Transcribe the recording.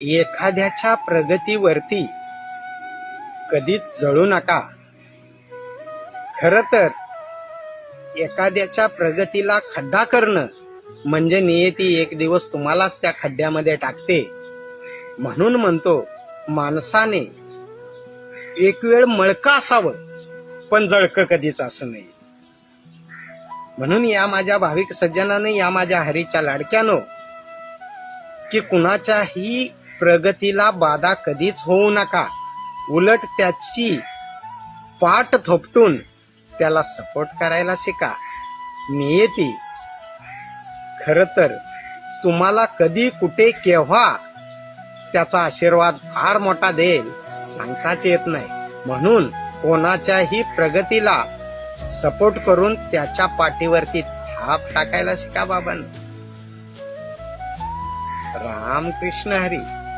एखाद्याच्या प्रगतीवरती कधीच जळू नका. खर तर एखाद्याच्या प्रगतीला खड्डा करणं म्हणजे नियती एक दिवस तुम्हालाच त्या खड्ड्यामध्ये टाकते. म्हणून म्हणतो माणसाने एक वेळ मळकं असावं पण जळकं कधीच असू नये म्हणून या माझ्या भाविक सज्जनानं या माझ्या हरीच्या लाडक्यानो की कुणाच्याही प्रगतीला बाधा कधीच होऊ नका. उलट त्याची पाठ थोपटून त्याला सपोर्ट करायला शिका. नियती खर तर तुम्हाला कधी कुठे केव्हा त्याचा आशीर्वाद फार मोठा देईल सांगताच येत नाही. म्हणून कोणाच्याही प्रगतीला सपोर्ट करून त्याच्या पाठीवरती थाप टाकायला शिका बाबांनो. रामकृष्ण हरी.